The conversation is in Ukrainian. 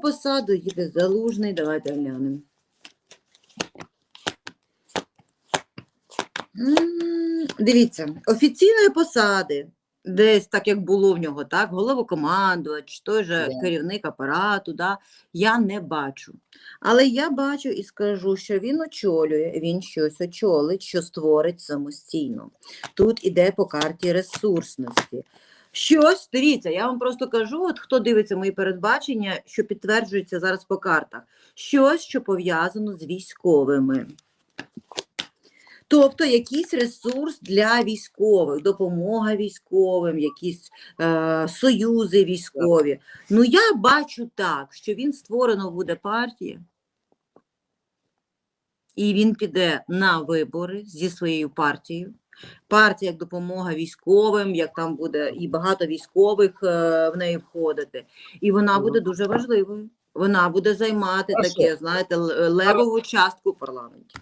посаду їде залужний? Давайте глянемо. Дивіться, офіційної посади, десь так як було в нього, так, головокомандувач, той же Да. керівник апарату, да, я не бачу. Але я бачу і скажу, що він очолює, він щось очолить, що створить самостійно. Тут іде по карті ресурсності. Щось, дивіться, я вам просто кажу, от хто дивиться мої передбачення, що підтверджується зараз по картах, щось, що пов'язано з військовими. Тобто якийсь ресурс для військових, допомога військовим, якісь е, союзи військові. Ну, я бачу так, що він створено буде партія, і він піде на вибори зі своєю партією. Партія як допомога військовим, як там буде і багато військових е, в неї входити. І вона буде дуже важливою. Вона буде займати таке, знаєте, левову частку в парламенті.